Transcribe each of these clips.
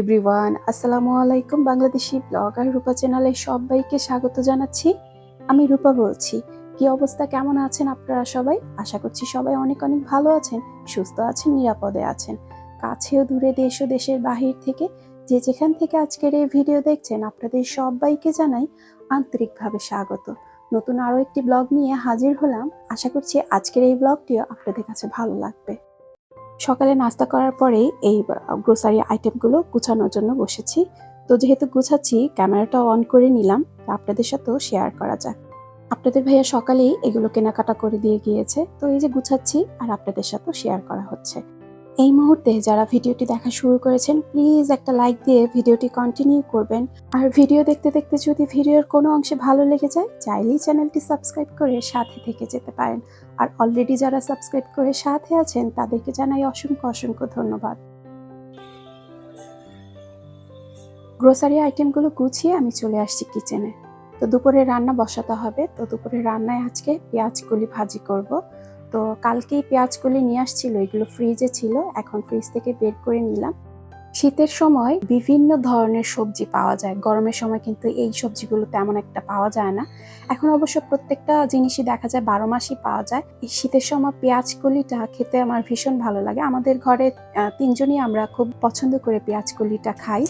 Everyone আসসালামু আলাইকুম Bangladeshi blogger রূপা চ্যানেলে সবাইকে স্বাগত জানাচ্ছি। আমি রূপা বলছি। কি অবস্থা, কেমন আছেন আপনারা সবাই? আশা করছি সবাই অনেক অনেক ভালো আছেন, সুস্থ আছেন, নিরাপদে আছেন। কাছেও দূরে দেশ ও দেশের বাহির থেকে যে যেখান থেকে আজকের এই ভিডিও দেখছেন, আপনাদের সবাইকে জানাই আন্তরিকভাবে স্বাগত। নতুন আরও একটি ব্লগ নিয়ে হাজির হলাম। আশা করছি আজকের এই ব্লগটিও আপনাদের কাছে ভালো লাগবে। সকালে নাস্তা করার পরেই এই গ্রোসারি আইটেমগুলো গুছানোর জন্য বসেছি। তো যেহেতু গুছাচ্ছি ক্যামেরাটা অন করে নিলাম আপনাদের সাথেও শেয়ার করা যাক। আপনাদের ভাইয়া সকালেই এগুলো কেনাকাটা করে দিয়ে গিয়েছে। তো এই যে গুছাচ্ছি আর আপনাদের সাথেও শেয়ার করা হচ্ছে। এই মুহূর্তে যারা ভিডিওটি দেখা শুরু করেছেন প্লিজ একটা লাইক দিয়ে ভিডিওটি কন্টিনিউ করবেন। আর ভিডিও দেখতে দেখতে যদি ভিডিওর কোনো অংশে ভালো লেগে যায়, চাইলেই চ্যানেলটি সাবস্ক্রাইব করে সাথে থেকে যেতে পারেন। আর অলরেডি যারা সাবস্ক্রাইব করে সাথে আছেন, তাদেরকে জানাই অসংখ্য অসংখ্য ধন্যবাদ। গ্রোসারি আইটেমগুলো গুছিয়ে আমি চলে আসছি কিচেনে তো দুপুরে রান্না বসাতে হবে। তো দুপুরে রান্নায় আজকে পেঁয়াজ কলি ভাজি করব। তো কালকেই পেঁয়াজ কলি নিয়ে আসছিল, এগুলো ফ্রিজে ছিল, এখন ফ্রিজ থেকে বের করে নিলাম। শীতের সময় বিভিন্ন ধরনের সবজি পাওয়া যায়, গরমের সময় কিন্তু এই সবজিগুলো তেমন একটা পাওয়া যায় না। এখন অবশ্য প্রত্যেকটা জিনিসই দেখা যায়, বারো মাসই পাওয়া যায়। এই শীতের সময় পেঁয়াজ কলিটা খেতে আমার ভীষণ ভালো লাগে। আমাদের ঘরে তিনজনই আমরা খুব পছন্দ করে পেঁয়াজ কলিটা খাই।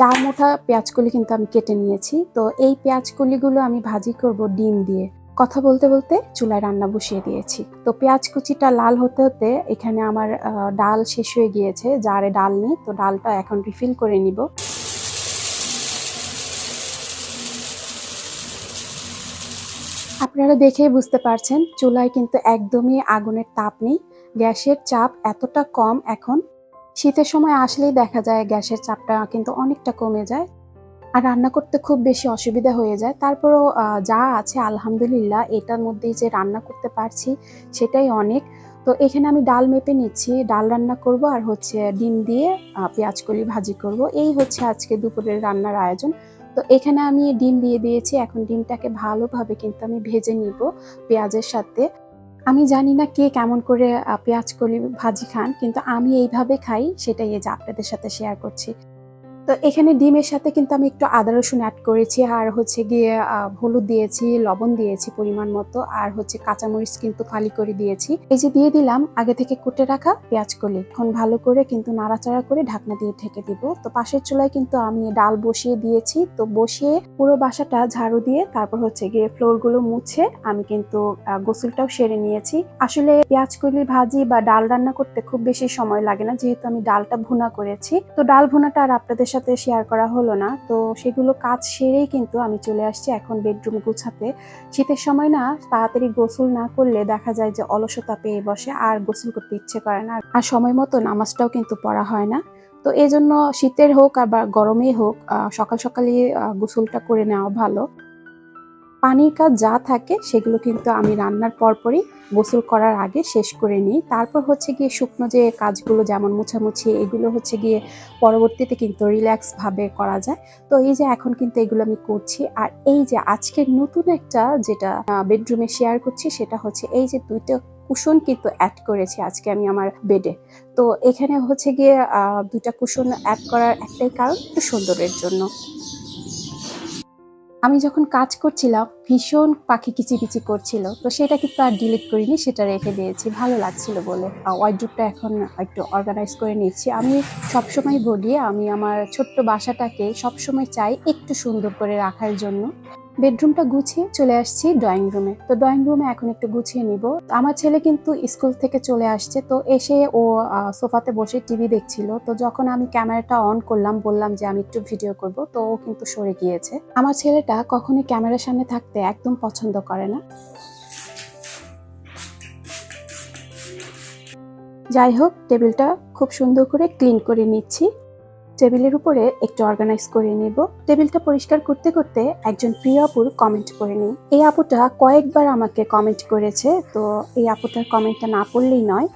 চার মুঠা পেঁয়াজকলি কিন্তু আমি কেটে নিয়েছি। তো এই পেঁয়াজকলিগুলো আমি ভাজি করব ডিম দিয়ে। কথা বলতে বলতে চুলায় রান্না বসিয়ে দিয়েছি। তো পেঁয়াজ কুচিটা লাল হতে হতে এখানে আমার ডাল শেষ হয়ে গিয়েছে। জারে ডাল নেই, তো ডালটা এখন রিফিল করে নিব। আপনারা দেখেই বুঝতে পারছেন, চুলায় কিন্তু একদমই আগুনের তাপ নেই। গ্যাসের চাপ এতটা কম এখন শীতের সময় আসলেই দেখা যায় গ্যাসের চাপটা কিন্তু অনেকটা কমে যায় আর রান্না করতে খুব বেশি অসুবিধা হয়ে যায়। তারপরও যা আছে আলহামদুলিল্লাহ এটার মধ্যেই যে রান্না করতে পারছি সেটাই অনেক। তো এখানে আমি ডাল মেপে নিচ্ছি, ডাল রান্না করব আর হচ্ছে ডিম দিয়ে পেঁয়াজ কলি ভাজি করব। এই হচ্ছে আজকে দুপুরের রান্নার আয়োজন। তো এখানে আমি ডিম দিয়ে দিয়েছি, এখন ডিমটাকে ভালোভাবে কিন্তু আমি ভেজে নিব পেঁয়াজের সাথে। আমি জানি না কে কেমন করে পেঁয়াজ কলি ভাজি খান, কিন্তু আমি এইভাবে খাই, সেটাই এই যে আপনাদের সাথে শেয়ার করছি। তো এখানে ডিমের সাথে কিন্তু আমি একটু আদা, রসুন অ্যাড করেছি, আর হচ্ছে গিয়ে হলুদ দিয়েছি, লবণ দিয়েছি পরিমাণ মতো, আর হচ্ছে কাঁচামরিচ কিন্তু ফালি করে দিয়েছি। এই যে দিয়ে দিলাম, আগে থেকে কুটে রাখা পেঁয়াজ কলি এখন ভালো করে কিন্তু নাড়াচাড়া করে ঢাকনা দিয়ে ঢেকে দিব। তো পাশের চুলায় কিন্তু আমি ডাল বসিয়ে দিয়েছি। তো বসিয়ে পুরো বাসাটা ঝাড়ু দিয়ে তারপর হচ্ছে গিয়ে ফ্লোরগুলো মুছে আমি কিন্তু গোসলটাও সেরে নিয়েছি। আসলে পেঁয়াজ কলি ভাজি বা ডাল রান্না করতে খুব বেশি সময় লাগে না, যেহেতু আমি ডালটা ভুনা করেছি। তো ডাল ভুনাটা আর আপনাদের সাথে শেয়ার করা হলো না। তো সেগুলো কাজ সেরেই কিন্তু আমি চলে আসছি এখন বেডরুম গুছাতে। শীতের সময় না তাড়াতাড়ি গোসল না করলে দেখা যায় যে অলসতা পেয়ে বসে, আর গোসল করতে ইচ্ছে করে না। আর সময় মতো নামাজটাও কিন্তু পড়া হয় না। তো এই জন্য শীতের হোক আবার গরমেই হোক সকাল সকালে গোসলটা করে নেওয়া ভালো। পানির কাজ যা থাকে সেগুলো কিন্তু আমি রান্নার পরপরই গোসল করার আগে শেষ করে নিই। তারপর হচ্ছে গিয়ে শুকনো যে কাজগুলো যেমন মোছামুছি, এগুলো হচ্ছে গিয়ে পরবর্তীতে কিন্তু রিল্যাক্সভাবে করা যায়। তো এই যে এখন কিন্তু এগুলো আমি করছি। আর এই যে আজকের নতুন একটা যেটা বেডরুমে শেয়ার করছি সেটা হচ্ছে এই যে দুইটা কুশন কিন্তু অ্যাড করেছি আজকে আমি আমার বেডে। তো এখানে হচ্ছে গিয়ে দুইটা কুশন অ্যাড করার একটাই কারণ একটু সৌন্দর্যের জন্য। আমি যখন কাজ করছিলাম, ভীষণ পাখি কিচি কিচি করছিল। তো সেটা কিন্তু আর ডিলিট করিনি, সেটা রেখে দিয়েছি। ভালো লাগছিল বলে। ওয়াইড্রুপটা এখন একটু অর্গানাইজ করে নিচ্ছি। আমি সবসময় বলি, আমি আমার ছোট্ট বাসাটাকে সবসময় চাই একটু সুন্দর করে রাখার জন্য। বেডরুমটা গুছিয়ে চলে আসছি ড্রয়িং রুমে তো ড্রয়িং রুমে এখন একটু গুছিয়ে নিব। আমার ছেলে কিন্তু স্কুল থেকে চলে আসছে, তো এসে ও সোফাতে বসে টিভি দেখছিল। তো যখন আমি ক্যামেরাটা অন করলাম, বললাম যে আমি একটু ভিডিও করব, তো ও কিন্তু সরে গিয়েছে। আমার ছেলেটা কখনোই ক্যামেরার সামনে থাকতে একদম পছন্দ করে না। যাই হোক, টেবিলটা খুব সুন্দর করে ক্লিন করে নিচ্ছি। টেবিলের উপরে একটু অর্গানাইজ করে নেব। টেবিলটা পরিষ্কার করতে করতে একজন প্রিয় আপুর কমেন্ট করে নিই। এই আপুটা কয়েকবার আমাকে কমেন্ট করেছে, তো এই আপুটার কমেন্টটা না পড়লেই নয়।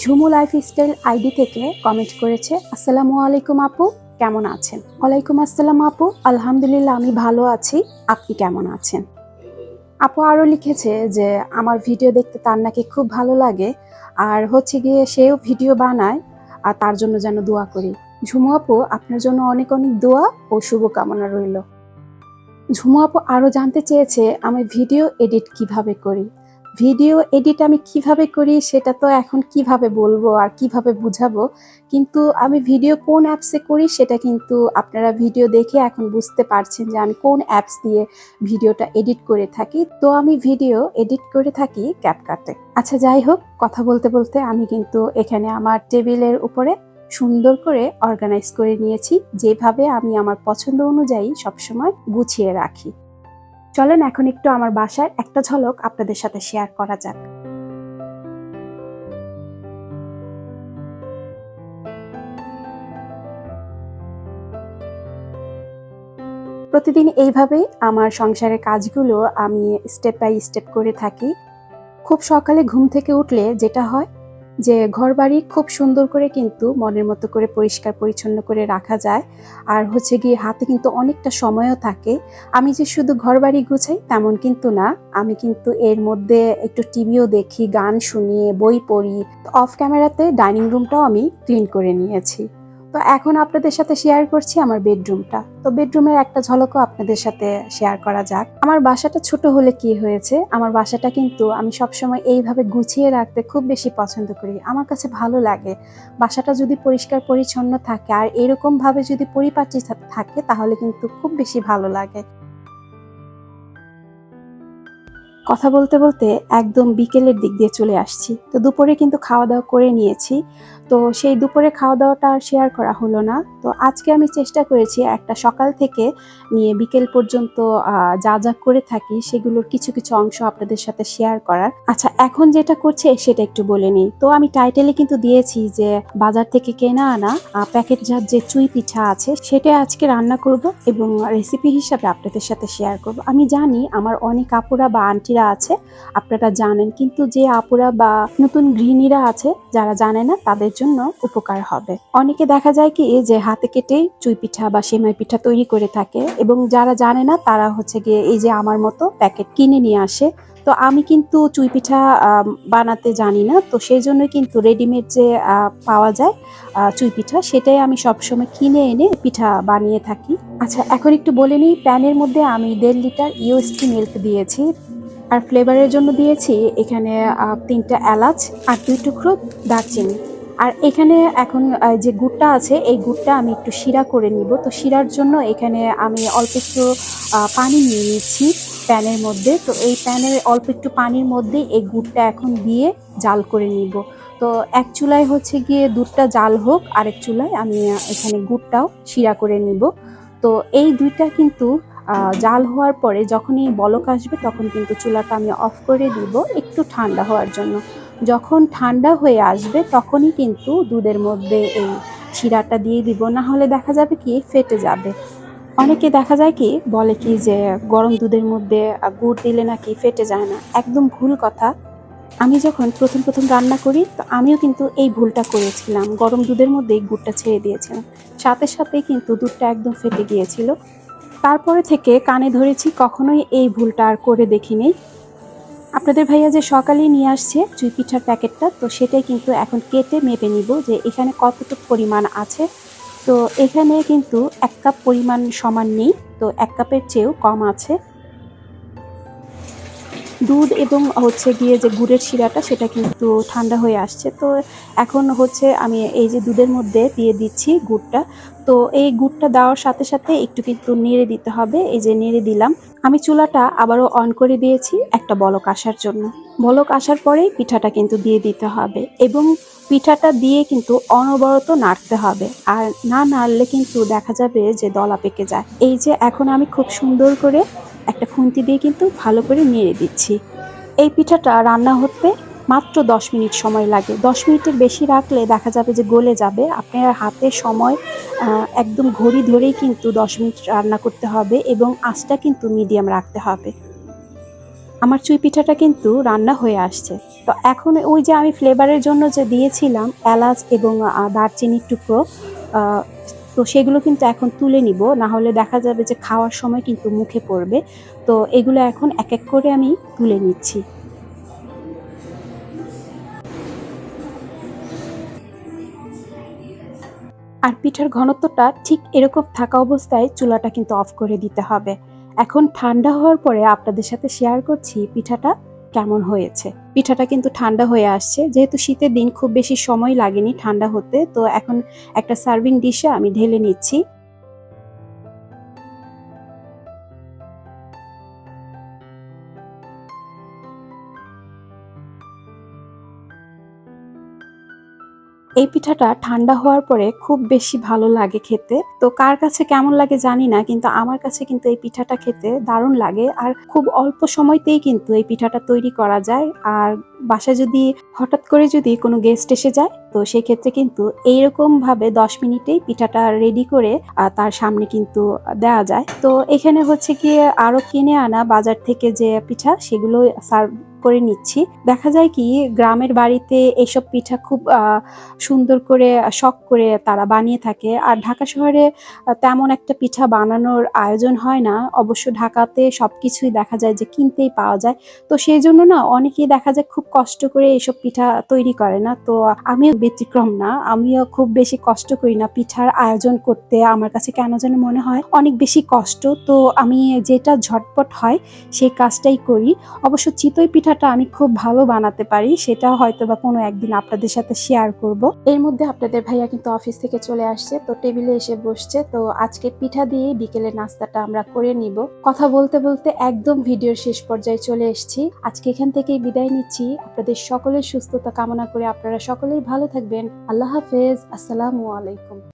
ঝুমু লাইফ স্টাইল আইডি থেকে কমেন্ট করেছে, আসসালামু আলাইকুম আপু, কেমন আছেন? ওয়ালাইকুম আসসালাম আপু, আলহামদুলিল্লাহ, আমি ভালো আছি। আপনি কেমন আছেন? আপু আরও লিখেছে যে, আমার ভিডিও দেখতে তার নাকি খুব ভালো লাগে। আর হচ্ছে গিয়ে সেও ভিডিও বানায়, আর তার জন্য যেন দোয়া করি। ঝুমু আপু, আপনার জন্য অনেক অনেক দোয়া ও শুভকামনা রইল। ঝুমু আপু আরও জানতে চেয়েছে, আমি ভিডিও এডিট কীভাবে করি? ভিডিও এডিট আমি কীভাবে করি সেটা তো এখন কীভাবে বলব আর কীভাবে বুঝাবো, কিন্তু আমি ভিডিও কোন অ্যাপসে করি সেটা কিন্তু আপনারা ভিডিও দেখে এখন বুঝতে পারছেন যে আমি কোন অ্যাপস দিয়ে ভিডিওটা এডিট করে থাকি। তো আমি ভিডিও এডিট করে থাকি ক্যাপকাটে আচ্ছা যাই হোক, কথা বলতে বলতে আমি কিন্তু এখানে আমার টেবিলের উপরে সুন্দর করে অর্গানাইজ করে নিয়েছি, যেভাবে আমি আমার পছন্দ অনুযায়ী সবসময় গুছিয়ে রাখি। চলেন এখন একটু আমার বাসার একটা ঝলক আপনাদের সাথে শেয়ার করা যাক। প্রতিদিন এইভাবেই আমার সংসারের কাজগুলো আমি স্টেপ বাই স্টেপ করে থাকি। খুব সকালে ঘুম থেকে উঠলে যেটা হয় যে ঘরবাড়ি খুব সুন্দর করে কিন্তু মনের মতো করে পরিষ্কার পরিচ্ছন্ন করে রাখা যায়। আর হচ্ছে গিয়ে হাতে কিন্তু অনেকটা সময়ও থাকে। আমি যে শুধু ঘরবাড়ি গুছাই তেমন কিন্তু না। আমি কিন্তু এর মধ্যে একটু টিভিও দেখি, গান শুনি, বই পড়ি। অফ ক্যামেরাতে ডাইনিং রুমটাও আমি ক্লিন করে নিয়েছি। তো এখন আপনাদের সাথে শেয়ার করছি আমার বেডরুমটা তো বেডরুমের একটা ঝলকও আপনাদের সাথে শেয়ার করা যাক। আমার বাসাটা ছোট হলে কি হয়েছে? আমার বাসাটা কিন্তু আমি সবসময় এইভাবে গুছিয়ে রাখতে খুব বেশি পছন্দ করি। আমার কাছে ভালো লাগে। বাসাটা যদি পরিষ্কার পরিচ্ছন্ন থাকে আর এরকম ভাবে যদি পরিপাটি থাকে তাহলে কিন্তু খুব বেশি ভালো লাগে। কথা বলতে বলতে একদম বিকেলের দিক দিয়ে চলে আসছি। তো দুপুরে কিন্তু খাওয়া দাওয়া করে নিয়েছি। তো সেই দুপুরে খাওয়া দাওয়াটা আর শেয়ার করা হলো না। তো আজকে আমি চেষ্টা করেছি একটা সকাল থেকে নিয়ে বিকেল পর্যন্ত যা যা করে থাকি সেগুলোর কিছু কিছু অংশ আপনাদের সাথে শেয়ার করার। আচ্ছা এখন যেটা করছে সেটা একটু বলে নিই। তো আমি টাইটেলে কিন্তু দিয়েছি যে, বাজার থেকে কেনা আনা প্যাকেটজাত যে চুই পিঠা আছে সেটা আজকে রান্না করব এবং রেসিপি হিসাবে আপনাদের সাথে শেয়ার করব। আমি জানি আমার অনেক আপুরা বা আন্টিরা আছে, আপনারা জানেন, কিন্তু যে আপুরা বা নতুন গৃহিণীরা আছে, যারা জানে না, তাদের জন্য উপকার হবে। অনেকে দেখা যায় কি যে হাতে কেটে চুই পিঠা বা সেমাই পিঠা তৈরি করে থাকে এবং যারা জানে না, তারা হচ্ছে গিয়ে এই যে আমার মতো প্যাকেট কিনে নিয়ে আসে। তো আমি কিন্তু চুই পিঠা বানাতে জানি না। তো সেই জন্য কিন্তু রেডিমেড যে পাওয়া যায় চুই পিঠা, সেটাই আমি সবসময় কিনে এনে পিঠা বানিয়ে থাকি। আচ্ছা এখন একটু বলে নিই, প্যানের মধ্যে আমি দেড় লিটার ইউএসটি মিল্ক দিয়েছি। আর ফ্লেভারের জন্য দিয়েছি এখানে তিনটা এলাচ আর দুই টুকরো দারচিনি। আর এখানে এখন যে গুড়টা আছে, এই গুড়টা আমি একটু শিরা করে নিব। তো শিরার জন্য এখানে আমি অল্প একটু পানি নিয়ে নিচ্ছি প্যানের মধ্যে। তো এই প্যানের অল্প একটু পানির মধ্যে এই গুড়টা এখন দিয়ে জাল করে নিব। তো এক চুলায় হচ্ছে গিয়ে দুধটা জাল হোক, আরেক চুলায় আমি এখানে গুড়টাও শিরা করে নিব। তো এই দুইটা কিন্তু জাল হওয়ার পরে যখনই বলক আসবে তখন কিন্তু চুলাটা আমি অফ করে দিব একটু ঠান্ডা হওয়ার জন্য। যখন ঠান্ডা হয়ে আসবে তখনই কিন্তু দুধের মধ্যে এই শিরাটা দিয়ে দিব। না হলে দেখা যাবে কি ফেটে যাবে। অনেকে দেখা যায় কি বলে কি যে গরম দুধের মধ্যে গুড় দিলে নাকি ফেটে যায় না। একদম ভুল কথা। আমি যখন প্রথম প্রথম রান্না করি তো আমিও কিন্তু এই ভুলটা করেছিলাম। গরম দুধের মধ্যে গুড়টা ছেড়ে দিয়েছিলাম। সাথে সাথেই কিন্তু দুধটা একদম ফেটে গিয়েছিল। তারপরে থেকে কানে ধরেছি কখনোই এই ভুলটা আর করে দেখিনি। আপনাদের ভাইয়া যে সকালেই নিয়ে আসছে চুই পিঠার প্যাকেটটা, তো সেটাই কিন্তু এখন কেটে মেপে নিব যে এখানে কতটুকু পরিমাণ আছে। তো এখানে কিন্তু এক কাপ পরিমাণ সমান নেই, তো এক কাপের চেয়েও কম আছে। দুধ এবং হচ্ছে গিয়ে যে গুড়ের শিরাটা, সেটা কিন্তু ঠান্ডা হয়ে আসছে। তো এখন হচ্ছে আমি এই যে দুধের মধ্যে দিয়ে দিচ্ছি গুড়টা। তো এই গুড়টা দেওয়ার সাথে সাথে একটু কিন্তু নেড়ে দিতে হবে। এই যে নেড়ে দিলাম আমি চুলাটা আবারও অন করে দিয়েছি একটা বলক আসার জন্য। বলক আসার পরেই পিঠাটা কিন্তু দিয়ে দিতে হবে এবং পিঠাটা দিয়ে কিন্তু অনবরত নাড়তে হবে। আর না নাড়লে কিন্তু দেখা যাবে যে দলা পেকে যায়। এই যে এখন আমি খুব সুন্দর করে একটা খুন্তি দিয়ে কিন্তু ভালো করে নেড়ে দিচ্ছি। এই পিঠাটা রান্না হতে মাত্র দশ মিনিট সময় লাগে। দশ মিনিটের বেশি রাখলে দেখা যাবে যে গলে যাবে। আপনার হাতে সময় একদম ঘড়ি ধরেই কিন্তু দশ মিনিট রান্না করতে হবে এবং আঁচটা কিন্তু মিডিয়াম রাখতে হবে। আমার চুই পিঠাটা কিন্তু রান্না হয়ে আসছে। তো এখন ওই যে আমি ফ্লেভারের জন্য যে দিয়েছিলাম এলাচ এবং দারচিনির টুকরো তো সেগুলো কিন্তু এখন তুলে নিব। না হলে দেখা যাবে যে খাওয়ার সময় কিন্তু মুখে পড়বে। তো এগুলো এখন এক এক করে আমি তুলে নিচ্ছি। আর পিঠার ঘনত্বটা ঠিক এরকম থাকা অবস্থায় চুলাটা কিন্তু অফ করে দিতে হবে। এখন ঠান্ডা হওয়ার পরে আপনাদের সাথে শেয়ার করছি পিঠাটা কেমন হয়েছে। পিঠাটা কিন্তু ঠান্ডা হয়ে আসছে, যেহেতু শীতের দিন খুব বেশি সময় লাগেনি ঠান্ডা হতে, তো এখন একটা সার্ভিং ডিশে আমি ঢেলে নিচ্ছি। এই পিঠাটা ঠান্ডা হওয়ার পরে খুব বেশি ভালো লাগে খেতে। তো কার কাছে কেমন লাগে জানি না, কিন্তু আমার কাছে কিন্তু এই পিঠাটা খেতে দারুণ লাগে। আর খুব অল্প সময়তেই কিন্তু এই পিঠাটা তৈরি করা যায়। আর বাসায় যদি হঠাৎ করে যদি কোনো গেস্ট এসে যায়, তো সেই ক্ষেত্রে কিন্তু এইরকম ভাবে দশ মিনিটেই পিঠাটা রেডি করে তার সামনে কিন্তু দেওয়া যায়। তো এখানে হচ্ছে গিয়ে আরও কিনে আনা বাজার থেকে যে পিঠা সেগুলো সার্ভ করে নিচ্ছি। দেখা যায় কি, গ্রামের বাড়িতে এইসব পিঠা খুব সুন্দর করে শখ করে তারা বানিয়ে থাকে। আর ঢাকা শহরে তেমন একটা পিঠা বানানোর আয়োজন হয় না। অবশ্য ঢাকাতে সবকিছুই দেখা যায় যে কিনতেই পাওয়া যায়। তো সেই জন্য না, অনেকেই দেখা যায় খুব কষ্ট করে এইসব পিঠা তৈরি করে না। তো আমিও ব্যতিক্রম না। আমিও খুব বেশি কষ্ট করি না পিঠার আয়োজন করতে। আমার কাছে কেন যেন মনে হয় অনেক বেশি কষ্ট। তো আমি যেটা ঝটপট হয়, সেই কাজটাই করি। অবশ্য চিতই পিঠাটা আমি খুব ভালো বানাতে পারি, সেটা হয়তো বা কোনো একদিন আপনাদের সাথে শেয়ার করব। এর মধ্যে আপনাদের ভাইয়া কিন্তু অফিস থেকে চলে আসছে, তো টেবিলে এসে বসছে, তো আজকে পিঠা দিয়ে বিকেলের নাস্তাটা আমরা করে নিব। কথা বলতে বলতে একদম ভিডিওর শেষ পর্যায়ে চলে এসেছি। আজকে এখান থেকেই বিদায় নিচ্ছি। আপনাদের সকলের সুস্থতা কামনা করে আপনারা সকলেই ভালো থাকবেন। আল্লাহ হাফেজ। আসসালামু আলাইকুম।